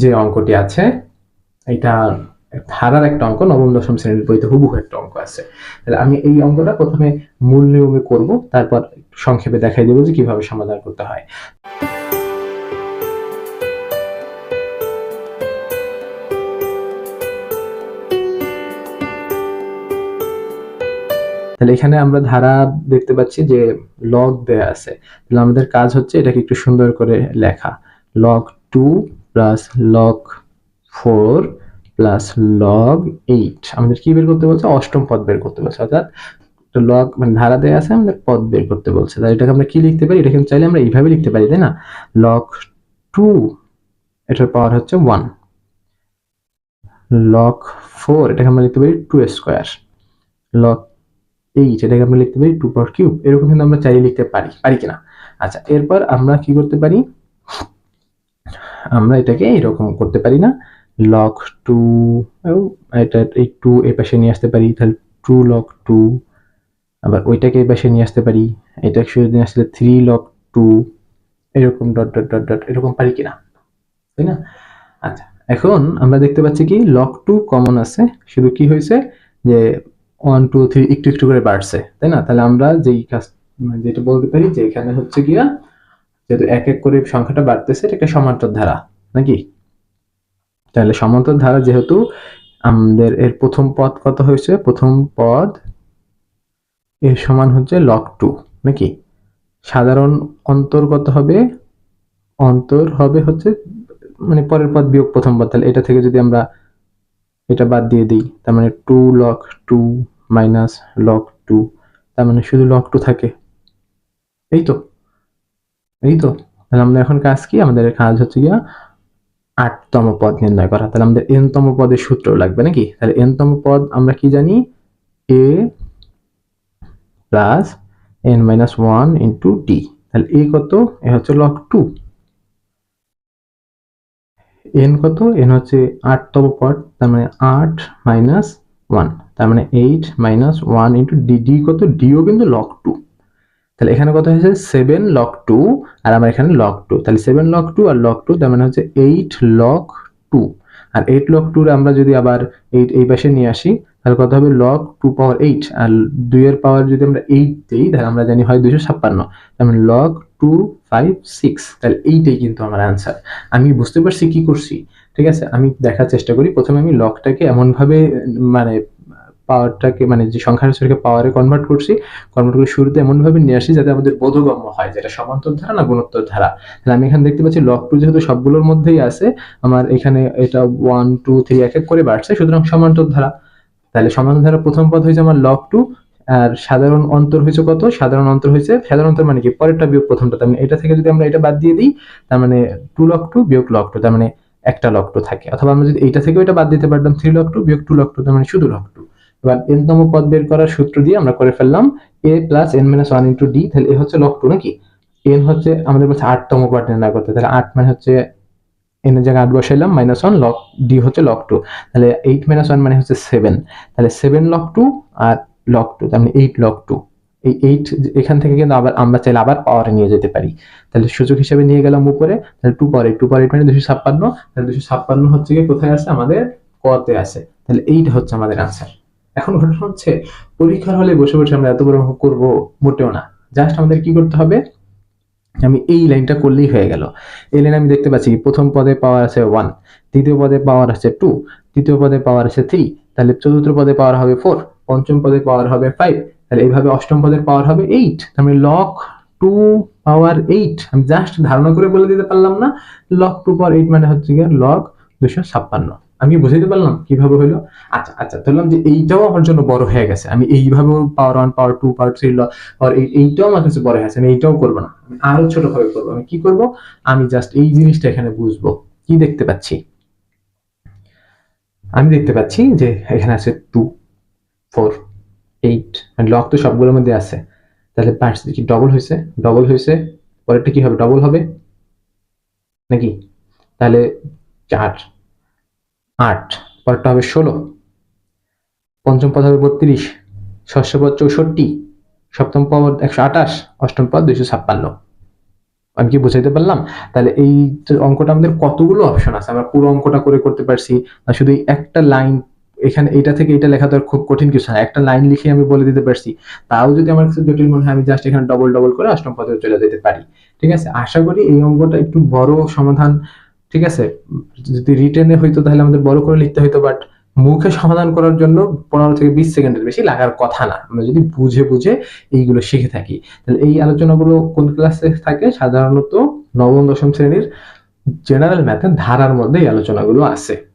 যে অঙ্কটি আছে, এটা ধারার একটা অঙ্ক, নবম, দশম শ্রেণির বইতে হুবহু একটা অঙ্ক আছে। তাহলে আমি এই অঙ্কটা প্রথমে মূল নিয়মে করব, তারপর সংক্ষেপে দেখাই দেবো যে কীভাবে সমাধান করতে হয়। তাহলে এখানে আমরা ধারা দেখতে পাচ্ছি যে লগ দেয়া আছে। তাহলে আমাদের কাজ হচ্ছে এটাকে একটু সুন্দর করে লেখা। Log two plus log four plus log eight আমাদের কি বের করতে বলছে? অষ্টম পদ বের করতে বলছে। অর্থাৎ লগ মানে ধারা দেয়া আছে, আমাদের পদ বের করতে বলছে। তাহলে এটাকে আমরা কি লিখতে পারি? এটা কিন্তু চাইলে আমরা এইভাবে লিখতে পারি, তাই না? লগ টু এটার পাওয়ার হচ্ছে ওয়ান লগ ফোর এটাকে আমরা লিখতে পারি টু স্কোয়ার লগ এইট এটাকে আমরা লিখতে পারি টু পাওয়ার কিউব এরকম কিন্তু আমরা চাইলে লিখতে পারি পারি কিনা? আচ্ছা এরপর আমরা কি করতে পারি? আমরা এটাকে এরকম করতে পারি না। লক টু এটা এই টু এই পাশে নিয়ে আসতে পারি, তাহলে টু লক টু আবার ওইটাকে এই পাশে নিয়ে আসতে পারি, এটা নিয়ে আসলে থ্রি লক টু এরকম ডট ডট ডট ডট এরকম পারি কিনা? তাই না? আচ্ছা এখন আমরা দেখতে পাচ্ছি কি লক টু কমন আছে, শুধু কি হয়েছে? যে ওয়ান টু থ্রি একটু একটু করে বাড়ছে, তাই না? তাহলে আমরা যেই কাজ, যেটা বলতে পারি যে এখানে হচ্ছে গিয়া যেহেতু এক এক করে সংখ্যাটা বাড়তেছে, এটা একটা সমান্তর ধারা, নাকি? তাহলে সমান্তর ধারা যেহেতু আমাদের এর প্রথম পদ কত হয়েছে? প্রথম পদ এর সমান হচ্ছে লক টু নাকি? সাধারণ অন্তর কত হবে, অন্তর হবে হচ্ছে মানে পরের পদ বিয়োগ প্রথম পদ, তাহলে এটা থেকে যদি আমরা এটা বাদ দিয়ে দিই, তার মানে two log two minus log two তার মানে শুধু লক টু থাকে, এই তো? এই তো, তাহলে আমাদের এখন কাজ কি? আমাদের কাজ হচ্ছে গিয়া আটতম পদ নির্ণয় করা। তাহলে আমাদের এনতম পদের সূত্র লাগবে নাকি? তাহলে এনতম পদ আমরা কি জানি? A plus N minus one into D তাহলে এ কত? এ হচ্ছে লক টু এন কত? এন হচ্ছে আটতম পদ, তার মানে আট মাইনাস ওয়ান। তার মানে eight minus one into D. D কত? ডিও কিন্তু লক টু তাহলে এখানে কত হয়েছে? সেভেন লক টু আর আমার এখানে লক টু তাহলে সেভেন লক টু আর লক টু তার মানে হচ্ছে এইট লক টু আর এইট লক টুর আমরা যদি আবার এইট এই পাশে নিয়ে আসি, তাহলে কত হবে? লক টু পাওয়ার এইট আর দুইয়ের পাওয়ার যদি আমরা এইট দিই, তাহলে আমরা জানি হয় দুইশো ছাপ্পান্ন। তার মানে লগ টু ফাইভ সিক্স তাহলে এইটাই কিন্তু আমার অ্যান্সার আমি বুঝতে পারছি কি করছি, ঠিক আছে? আমি দেখার চেষ্টা করি। প্রথমে আমি লকটাকে এমনভাবে মানে পাওয়ারটাকে মানে যে সংখ্যা রাশিটাকে পাওয়ারে কনভার্ট করছি কনভার্ট করে শুরুতে এমনভাবে নিয়ে আসি যাতে আমাদের বোধগম্য হয়, যেটা সমান্তর ধারা না গুণোত্তর ধারা তাহলে আমি এখানে দেখতে পাচ্ছি লগ টু যেহেতু সবগুলোর মধ্যেই আছে, আমার এখানে এটা ওয়ান টু থ্রি এক এক করে বাড়ছে, সুতরাং সমান্তর ধারা তাহলে সমান্তর ধারা প্রথম পদ হয়েছে আমার লগ টু আর সাধারণ অন্তর হয়েছে কত? সাধারণ অন্তর হয়েছে, সাধারণ অন্তর মানে কি? পরেরটা বিয়োগ প্রথমটা। মানে এটা থেকে যদি আমরা এটা বাদ দিয়ে দিই, তার মানে টু লগ টু বিয়োগ লগ টু তার মানে একটা লগ টু থাকে। অথবা আমরা যদি এইটা থেকে এটা বাদ দিতে পারতাম থ্রি লগ টু বিয়োগ টু লগ টু তার মানে শুধু লগ টু এবার এন পদ বের করার সূত্র দিয়ে আমরা করে ফেললাম A plus N minus one into D তাহলে এ হচ্ছে লগ টু নাকি? এন হচ্ছে আমাদের বলছে আটতম পদ নির্ণয় করতে, তাহলে আট মানে হচ্ছে এন এর জায়গায় আট বসাইলাম মাইনাস ওয়ান লগ ডি হচ্ছে লগ টু তাহলে এইট মাইনাস ওয়ান মানে হচ্ছে সেভেন তাহলে সেভেন লগ টু আর লগ টু তার মানে এইট লগ টু এই এইট এখান থেকে কিন্তু আবার আমরা চাইলে আবার পাওয়ারে নিয়ে যেতে পারি, তাহলে সুযোগ হিসেবে নিয়ে গেলাম উপরে, তাহলে two power eight two power eight মানে দুশো ছাপ্পান্ন, তাহলে দুশো ছাপ্পান্ন হচ্ছে গিয়ে কোথায় আছে আমাদের কতে আছে তাহলে এইটা হচ্ছে আমাদের আনসার এখন ঘটনা হচ্ছে, পরীক্ষার হলে বসে বসে আমরা এত বড় করব মোটেও না। জাস্ট আমাদের কি করতে হবে? আমি এই লাইনটা করলেই হয়ে গেল। এই লাইন আমি দেখতে পাচ্ছি, প্রথম পদে পাওয়ার আছে ওয়ান দ্বিতীয় পদে পাওয়ার আছে টু তৃতীয় পদে পাওয়ার আছে থ্রি তাহলে চতুর্থ পদে পাওয়ার হবে ফোর পঞ্চম পদে পাওয়ার হবে ফাইভ তাহলে এইভাবে অষ্টম পদের পাওয়ার হবে এইট আমি লক টু পাওয়ার এইট আমি জাস্ট ধারণা করে বলে দিতে পারলাম না। লক টু পাওয়ার এইট মানে হচ্ছে গিয়ে লক দুশো ছাপ্পান্ন। আমি বুঝাইতে পারলাম, কীভাবে হইল? আচ্ছা আচ্ছা ধরলাম যে এইটাও আমার জন্য বড় হয়ে গেছে। আমি এইভাবেও power one power two power three আর এইটাও আমার কাছে বড় হয়ে গেছে, আমি এইটাও করব না। আমি আরও ছোট ভাবে করব। আমি কি করব? আমি জাস্ট এই জিনিসটা এখানে বুঝব। কি দেখতে পাচ্ছি? আমি দেখতে পাচ্ছি যে এখানে আছে টু ফোর এইট মানে লক তো সবগুলোর মধ্যে আছে। তাহলে পাঁচ কি ডবল হয়েছে ডবল হয়েছে পরেরটা কি হবে? ডবল হবে? নাকি? তাহলে চার। আট, পরেরটা হবে ষোলো। পঞ্চম পদ হবে বত্রিশ, ষষ্ঠ পদ চৌষট্টি, সপ্তম পদ একশো আঠাশ, অষ্টম পদ দুইশো ছাপ্পান্ন। আমি কি বুঝাইতে পারলাম? তাহলে এই অঙ্কটা আমাদের কতগুলো অপশন আছে? আমরা পুরো অঙ্কটা করে করতে পারছি না শুধু একটা লাইন এখানে এটা থেকে এটা লেখা তো খুব কঠিন কিছু না। একটা লাইন লিখে আমি বলে দিতে পারছি। তাও যদি আমার কাছে জটিল মনে হয়, আমি জাস্ট এখানে ডবল ডবল করে অষ্টম পদে চলে যেতে পারি। ঠিক আছে? আশা করি এই অঙ্কটা একটু বড় সমাধান ঠিক আছে? যদি রিটেনে হইতো তাহলে আমাদের বড় করে লিখতে হইতো বাট মুখে সমাধান করার জন্য পনেরো থেকে বিশ সেকেন্ডের বেশি লাগার কথা না। আমরা যদি বুঝে বুঝে এইগুলো শিখে থাকি। তাহলে এই আলোচনাগুলো কোন ক্লাসে থাকে? সাধারণত নবম, দশম শ্রেণির জেনারেল ম্যাথের ধারার মধ্যে এই আলোচনাগুলো আছে।